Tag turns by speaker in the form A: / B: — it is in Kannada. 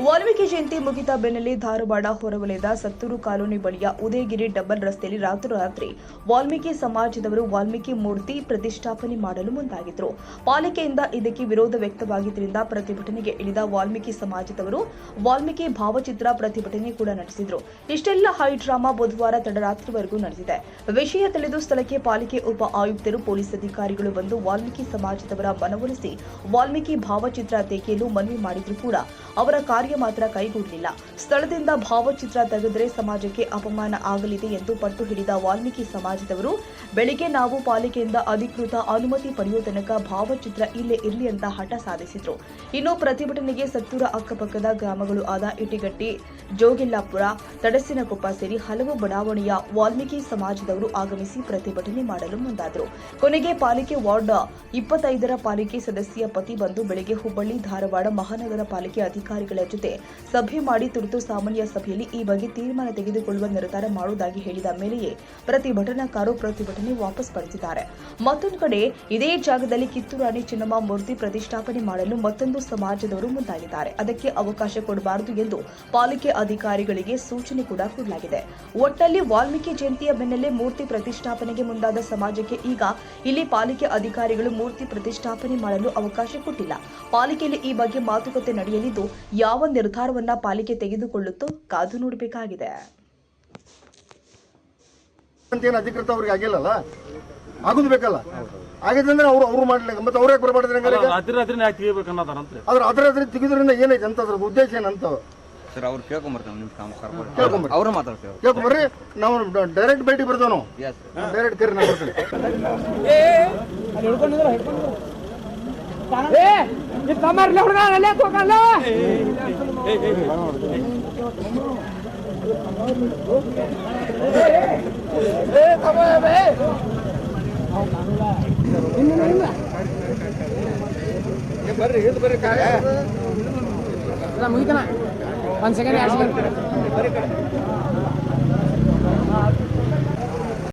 A: ಜಯಂತಿ ಮುಗಿದ ಬೆನ್ನಲ್ಲೇ ಧಾರವಾಡ ಹೊರವಲಯದ ಸತ್ತೂರು ಕಾಲೋನಿ ಬಳಿಯ ಉದಯಗಿರಿ ಡಬಲ್ ರಸ್ತೆಯಲ್ಲಿ ರಾತ್ರೋರಾತ್ರಿ ವಾಲ್ಮೀಕಿ ಸಮಾಜದವರು ವಾಲ್ಮೀಕಿ ಮೂರ್ತಿ ಪ್ರತಿಷ್ಠಾಪನೆ ಮಾಡಲು ಮುಂದಾಗಿದ್ದರು ಪಾಲಿಕೆಯಿಂದ ಇದಕ್ಕೆ ವಿರೋಧ ವ್ಯಕ್ತವಾಗಿದ್ದರಿಂದ ಪ್ರತಿಭಟನೆಗೆ ಇಳಿದ ವಾಲ್ಮೀಕಿ ಸಮಾಜದವರು ವಾಲ್ಮೀಕಿ ಭಾವಚಿತ್ರ ಪ್ರತಿಭಟನೆ ಕೂಡ ನಡೆಸಿದರು. ಇಷ್ಟೆಲ್ಲ ಹೈ ಡ್ರಾಮಾ ಬುಧವಾರ ತಡರಾತ್ರಿವರೆಗೂ ನಡೆದಿದೆ. ವಿಷಯ ತಿಳಿದು ಸ್ಥಳಕ್ಕೆ ಪಾಲಿಕೆ ಉಪ ಆಯುಕ್ತರು, ಪೊಲೀಸ್ ಅಧಿಕಾರಿಗಳು ಬಂದು ವಾಲ್ಮೀಕಿ ಸಮಾಜದವರ ಮನವೊಲಿಸಿ ವಾಲ್ಮೀಕಿ ಭಾವಚಿತ್ರ ತೆಗೆಯಲು ಮನವಿ ಮಾಡಿದ್ರು ಕೂಡ. ಅವರ ಕಾರ್ಯ ಮಾತ್ರ ಕೈಗೂಡಲಿಲ್ಲ ಸ್ಥಳದಿಂದ ಭಾವಚಿತ್ರ ತೆಗೆದರೆ ಸಮಾಜಕ್ಕೆ ಅಪಮಾನ ಆಗಲಿದೆ ಎಂದು ಪಟ್ಟು ಹಿಡಿದ ವಾಲ್ಮೀಕಿ ಸಮಾಜದವರು, ಬೆಳಿಗ್ಗೆ ನಾವು ಪಾಲಿಕೆಯಿಂದ ಅಧಿಕೃತ ಅನುಮತಿ ಪಡೆಯುವ ಭಾವಚಿತ್ರ ಇಲ್ಲೇ ಇರಲಿ ಅಂತ ಹಠ ಸಾಧಿಸಿದ್ರು. ಇನ್ನು ಪ್ರತಿಭಟನೆಗೆ ಸತ್ತೂರ ಅಕ್ಕಪಕ್ಕದ ಗ್ರಾಮಗಳು ಆದ ಇಟಿಗಟ್ಟಿ ಜೋಗಿಲ್ಲಾಪುರ, ತಡಸಿನಕೊಪ್ಪ ಸೇರಿ ಹಲವು ಬಡಾವಣೆಯ ವಾಲ್ಮೀಕಿ ಸಮಾಜದವರು ಆಗಮಿಸಿ ಪ್ರತಿಭಟನೆ ಮಾಡಲು ಮುಂದಾದರು. ಕೊನೆಗೆ ಪಾಲಿಕೆ ವಾರ್ಡ್ ಇಪ್ಪತ್ತೈದರ ಪಾಲಿಕೆ ಸದಸ್ಯ ಪತಿ ಬಂದು ಬೆಳಗ್ಗೆ ಹುಬ್ಬಳ್ಳಿ, ಧಾರವಾಡ ಮಹಾನಗರ ಪಾಲಿಕೆ ಅಧಿಕಾರಿಗಳ ಜೊತೆ ಸಭೆ ಮಾಡಿ ತುರ್ತು ಸಾಮಾನ್ಯ ಸಭೆಯಲ್ಲಿ ಈ ಬಗ್ಗೆ ತೀರ್ಮಾನ ತೆಗೆದುಕೊಳ್ಳುವ ನಿರ್ಧಾರ ಮಾಡುವುದಾಗಿ ಹೇಳಿದ ಮೇಲೆಯೇ ಪ್ರತಿಭಟನಾಕಾರರು ಪ್ರತಿಭಟನೆ ವಾಪಸ್ ಪಡೆದಿದ್ದಾರೆ. ಮತ್ತೊಂದು ಕಡೆ ಇದೇ ಜಾಗದಲ್ಲಿ ಕಿತ್ತೂರಾಣಿ ಚೆನ್ನಮ್ಮ ಮೂರ್ತಿ ಪ್ರತಿಷ್ಠಾಪನೆ ಮಾಡಲು ಮತ್ತೊಂದು ಸಮಾಜದವರು ಮುಂದಾಗಿದ್ದಾರೆ. ಅದಕ್ಕೆ ಅವಕಾಶ ಕೊಡಬಾರದು ಎಂದು ಪಾಲಿಕೆ ಅಧಿಕಾರಿಗಳಿಗೆ ಸೂಚನೆ ಕೂಡ ಕೊಡಲಾಗಿದೆ. ಒಟ್ಟಲ್ಲಿ ವಾಲ್ಮೀಕಿ ಜಯಂತಿಯ ಬೆನ್ನಲ್ಲೇ ಮೂರ್ತಿ ಪ್ರತಿಷ್ಠಾಪನೆಗೆ ಮುಂದಾದ ಸಮಾಜಕ್ಕೆ ಈಗ ಇಲ್ಲಿ ಪಾಲಿಕೆ ಅಧಿಕಾರಿಗಳು ಮೂರ್ತಿ ಪ್ರತಿಷ್ಠಾಪನೆ ಮಾಡಲು ಅವಕಾಶ ಕೊಟ್ಟಿಲ್ಲ. ಪಾಲಿಕೆಯಲ್ಲಿ ಈ ಬಗ್ಗೆ ಮಾತುಕತೆ ನಡೆಯಲಿದ್ದು ಯಾವ ನಿರ್ಧಾರವನ್ನ ಪಾಲಿಕೆ ತೆಗೆದುಕೊಳ್ಳುತ್ತೋ ಕಾದು ನೋಡಬೇಕಾಗಿದೆ.
B: ಅಂತ ಏನು ಅಧಿಕೃತ ಅವ್ರಿಗೆ ಆಗಿಲ್ಲಲ್ಲ? ಆಗುದು ಬೇಕಲ್ಲ ಆಗಿದೆ ಅಂದ್ರೆ ಅವ್ರು ಅವ್ರು ಮಾಡ್ಲಿಲ್ಲ ಮತ್ತೆ ಅವ್ರೇ ಬರಬಾರ್ದು ಅದ್ರ ಅದ್ರ ಅದ್ರ ತೆಗೆದ್ರಿಂದ ಏನೈತೆ? ಅಂತ ಅದ್ರ ಉದ್ದೇಶ ಏನಂತ?
C: ಸರ್ ಅವ್ರು ಕೇಳ್ಕೊಂಬರ್ತಾವೆ ಕರ್ಕೊಂಡು
B: ಕೇಳ್ಕೊಂಬರ್ರಿ
C: ಅವರು ಮಾತಾಡ್ತೇವೆ.
B: ಕೇಳ್ಕೊಂಬರ್ರಿ. ನಾವು ಡೈರೆಕ್ಟ್ ಭೇಟಿ ಬರ್ತಾವ ನಾವು. ಡೈರೆಕ್ಟ್ ಕರಿ ನಾವು ಬರ್ತೀವಿ ಬರ್ರಿ ಇದು ಬರ್ರಿ ಕಾಯ
D: ಮುಗಿತನ ಒಂದ್ ಸೆಕೆಂಡ್ ಎರಡು ಸೆಕೆಂಡ್